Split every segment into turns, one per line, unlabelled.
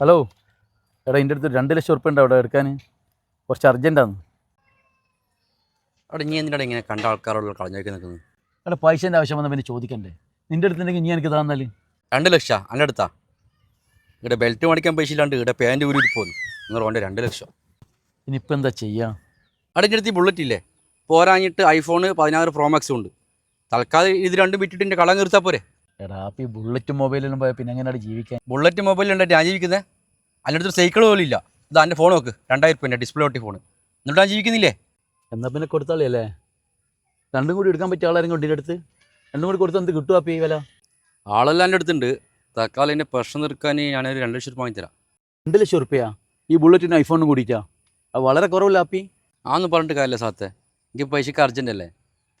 Hello. എടാ എന്റെ അടുത്ത് രണ്ട് ലക്ഷം ഉറുപ്പ്യ ഉണ്ട് അവിടെ എടുക്കാൻ? കുറച്ച് അർജന്റാണ്
അവിടെ നീ എന്തിനാണ് ഇങ്ങനെ കണ്ട ആൾക്കാരോട് കളഞ്ഞേക്ക് നിൽക്കുന്നത്?
എടാ പൈസേന്റെ ആവശ്യം വന്നാൽ പിന്നെ ചോദിക്കണ്ടേ? നിന്റെ അടുത്തുണ്ടെങ്കിൽ നീ എനിക്ക് തന്നാൽ
രണ്ട് ലക്ഷം? എന്റെ അടുത്താ ഇവിടെ ബെൽറ്റ് മേടിക്കാൻ പൈസ ഇല്ലാണ്ട് ഇവിടെ പാന്റ് ഊരി പോന്നു. നിങ്ങൾ കൊണ്ട് രണ്ട് ലക്ഷം.
ഇനിയിപ്പോൾ എന്താ ചെയ്യുക
അവിടെ എന്റെ അടുത്ത് ബുള്ളറ്റ് ഇല്ലേ? പോരാഞ്ഞിട്ട് ഐഫോണ് പതിനാറ് പ്രോ മാക്സും ഉണ്ട്. തൽക്കാലം ഇത് രണ്ടും വിറ്റിട്ട് എന്റെ കളം നിർത്താൽ പോരെ.
എടാ ഈ ബുള്ളറ്റ് മൊബൈലിലും പോയാൽ പിന്നെ എങ്ങനെയാണ് ജീവിക്കാൻ?
ബുള്ളറ്റ് മൊബൈൽ ഉണ്ടായിട്ട് ഞാൻ ജീവിക്കുന്നത് അതിന്റെ അടുത്ത് സൈക്കിൾ പോലും ഇല്ല. ഇതാ എന്റെ ഫോൺ നോക്ക്. രണ്ടായിരം രൂപ ഡിസ്പ്ലേ ഒട്ടി ഫോൺ എന്നിട്ട് ഞാൻ ജീവിക്കുന്നില്ലേ?
എന്നാൽ പിന്നെ കൊടുത്താളി അല്ലേ രണ്ടും കൂടി എടുക്കാൻ പറ്റിയ ആളാരും കൊണ്ടിന്റെ അടുത്ത് രണ്ടും കൂടി കൊടുത്താൽ എന്ത് കിട്ടും അപ്പം ഈ വില?
ആളെല്ലാം എന്റെ അടുത്തുണ്ട്. തക്കാളി എന്റെ പ്രശ്നം തീർക്കാൻ ഞാനൊരു രണ്ട് ലക്ഷം രൂപ വാങ്ങി തരാം
രണ്ട് ലക്ഷം റുപ്യ ഈ ബുള്ളറ്റിന് ഐഫോണും കൂടിയിട്ടാ? അത് വളരെ കുറവില്ല ആപ്പി
ആന്ന് പറഞ്ഞിട്ട് കാര്യമില്ല സാത്തേ. എനിക്ക് പൈസക്ക് അർജന്റ് അല്ലേ?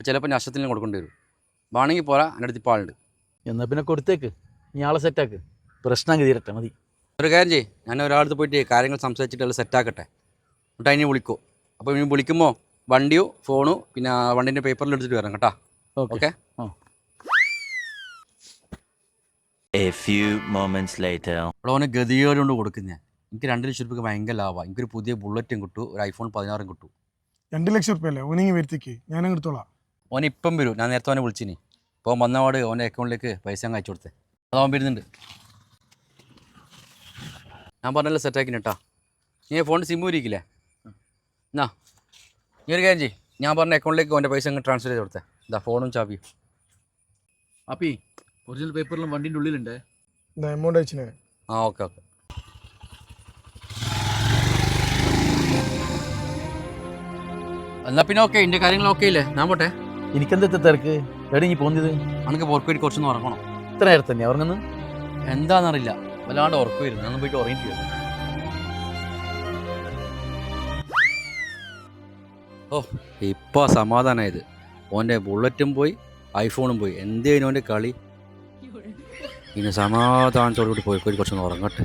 ചിലപ്പോൾ നഷ്ടത്തിന് കൊടുക്കേണ്ടി വരും. വേണമെങ്കിൽ പോരാ. എന്റെ അടുത്ത് ഇപ്പോൾ ആളുണ്ട്.
എന്നാൽ പിന്നെ കൊടുത്തേക്ക്. നീ ആളെ സെറ്റാക്ക് പ്രശ്നം തീരട്ടെ മതി.
ഒരു കാര്യം ചെയ്യ്. ഞാൻ ഒരാളത്ത് പോയിട്ട് കാര്യങ്ങൾ സംസാരിച്ചിട്ട് സെറ്റാക്കട്ടെ എന്നിട്ട് അതിനെ വിളിക്കൂ. അപ്പോൾ ഇനി വിളിക്കുമ്പോൾ വണ്ടിയോ ഫോണോ പിന്നെ വണ്ടീന്റെ പേപ്പറിൽ എടുത്തിട്ട് വരാം കേട്ടോ.
Okay.
Okay?
Few
moments few moments later.
അവിടെ അവന് ഗതികേട് കൊണ്ട് കൊടുക്കുന്നത് എനിക്ക് രണ്ട് ലക്ഷം രൂപയ്ക്ക് ഭയങ്കര ലാഭമാണ് എനിക്കൊരു പുതിയ ബുള്ളറ്റും കിട്ടും ഒരു ഐഫോൺ പതിനാറും കിട്ടും.
രണ്ട് ലക്ഷം റുപ്യ അല്ലേ ഓനിങ്ങി വരുത്തിക്ക്. ഞാൻ എടുത്തോളാം.
ഓൻ ഇപ്പം വരും. ഞാൻ നേരത്തെ ഓനെ വിളിച്ചിനി. അവൻ വന്നപാട് അവന്റെ അക്കൗണ്ടിലേക്ക് പൈസ അങ്ങ് അയച്ചു കൊടുത്തേ. അത് അവൻ വരുന്നുണ്ട്. ഞാൻ പറഞ്ഞല്ലോ സെറ്റാക്കിന് കേട്ടാ നീ ഫോണിൽ സിമ്മ് ഇരിക്കില്ലേ എന്നാ നീ ഒരു കാര്യം ചെയ്യ്. ഞാൻ പറഞ്ഞ അക്കൗണ്ടിലേക്ക് അവന്റെ പൈസ അങ്ങ് ട്രാൻസ്ഫർ ചെയ്ത് കൊടുത്തേ. ഇതാ ഫോണും ചാപ്പിയും
അപ്പി ഒറിജിനൽ പേപ്പറിലും വണ്ടിന്റെ ഉള്ളിലുണ്ട്?
എന്താ എമൗണ്ട് അയച്ചിനെ.
ആ ഓക്കെ ഓക്കെ. എന്നാൽ പിന്നെ ഓക്കെ എന്റെ കാര്യങ്ങൾ ഓക്കെ ഇല്ലേ? ഞാൻ പോട്ടെ.
എനിക്കെന്താ തിരക്ക്? എവിടെ നീ പോകുന്നത്
അനക്ക് പുറത്തേക്ക് കുറച്ചൊന്ന് ഉറങ്ങണം.
ഇത്ര നേരത്തെ തന്നെ ഉറങ്ങുന്നു
എന്താണെന്നറിയില്ല വല്ലാണ്ട് ഉറക്കം വരുന്നു. ഞാൻ പോയിട്ട് ഉറങ്ങിയിട്ട് വരും. ഓ ഇപ്പോൾ സമാധാനമായത് ഓന്റെ ബുള്ളറ്റും പോയി ഐഫോണും പോയി. എന്തേനും ഓന്റെ കളി? ഇനി സമാധാനത്തോടുകൂടി കൂടി പോയി കുറച്ചൊന്ന് ഉറങ്ങട്ടെ.